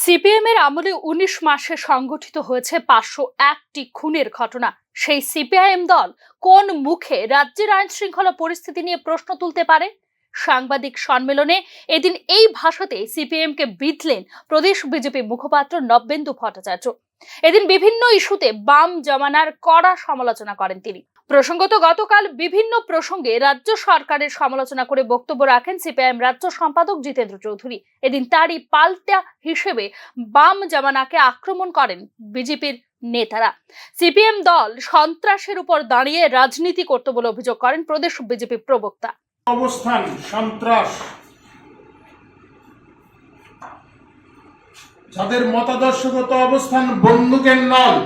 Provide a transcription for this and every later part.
CPM এর আমলে উনিশ মাসে সংগঠিত হয়েছে পাঁচশো একটি খুনের ঘটনা। সেই সিপিআইএম দল কোন মুখে রাজ্যের আইন শৃঙ্খলা পরিস্থিতি নিয়ে প্রশ্ন তুলতে পারে? সাংবাদিক সম্মেলনে এদিন এই ভাষাতে সিপিএম কে বিধলেন প্রদেশ বিজেপি মুখপাত্র নব্যেন্দু ভট্টাচার্য। এদিন বিভিন্ন ইস্যুতে বাম জমানার কড়া সমালোচনা করেন তিনি। প্রসঙ্গত, গতকাল বিভিন্ন প্রসঙ্গে রাজ্য সরকারের সমালোচনা করে বক্তব্য রাখেন সিপিআইএম রাজ্য সম্পাদক জিতেন্দ্র চৌধুরী। এদিন তারই পাল্টা হিসেবে বাম জামানাকে আক্রমণ করেন বিজেপির নেতারা। সিপিএম দল সন্ত্রাসের উপর দাঁড়িয়ে রাজনীতি করতে বলে অভিযোগ করেন প্রদেশ বিজেপি প্রবক্তা। অবস্থান, সন্ত্রাস। যাদের মতাদর্শগত অবস্থান বন্দুকের নল।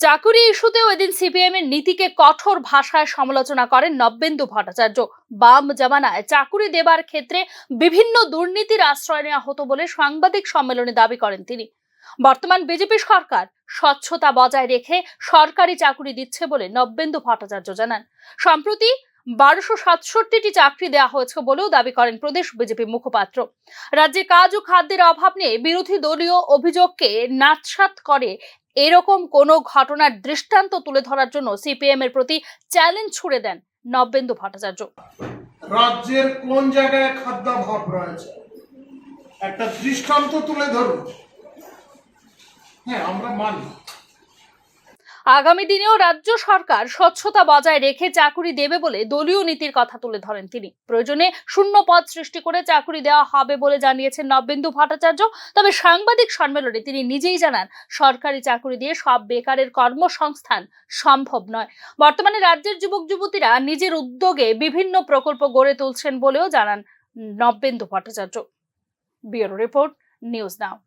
চাকুরি ইস্যুতেও এদিন সিপিএম এর নীতিকে কঠোর ভাষায় সমালোচনা করেন নব্যেন্দু ভট্টাচার্য। বাম জামানায় চাকুরি দেবার ক্ষেত্রে বিভিন্ন দুর্নীতির আশ্রয় নেওয়া হতো বলে সাংবাদিক সম্মেলনে দাবি করেন তিনি। বর্তমান বিজেপি সরকার স্বচ্ছতা বজায় রেখে সরকারি চাকুরি দিচ্ছে বলে নব্যেন্দু ভট্টাচার্য জানান। সম্প্রতি বারোশো সাতষট্টিটি চাকরি দেওয়া হয়েছে বলেও দাবি করেন প্রদেশ বিজেপি মুখপাত্র। রাজ্যে কাজ ও খাদ্যের অভাব নিয়ে বিরোধী দলীয় অভিযোগকে নাৎসাত করে এরকম কোনো ঘটনার দৃষ্টান্ত তুলে ধরার জন্য সিপিএম এর প্রতি চ্যালেঞ্জ ছুড়ে দেন নববেন্দু ভট্টাচার্য। রাজ্যের কোন জায়গায় খাদ্যাভাব রয়েছে? একটা দৃষ্টান্ত তুলে ধরুন। হ্যাঁ আমরা মানি। আগামী দিনেও রাজ্য সরকার স্বচ্ছতা বজায় রেখে চাকুরি দেবে বলে দলীয় নীতির কথা তুলে ধরেন তিনি। প্রয়োজনে শূন্য পদ সৃষ্টি করে চাকুরি দেওয়া হবে বলে জানিয়েছেন নবেন্দু ভট্টাচার্য। তবে সাংবাদিক সম্মেলনে তিনি নিজেই জানান, সরকারি চাকুরি দিয়ে সব বেকারের কর্মসংস্থান সম্ভব নয়। বর্তমানে রাজ্যের যুবক যুবতীরা নিজের উদ্যোগে বিভিন্ন প্রকল্প গড়ে তুলছেন বলেও জানান Nabendu Bhattacharya. Bureau report, news now.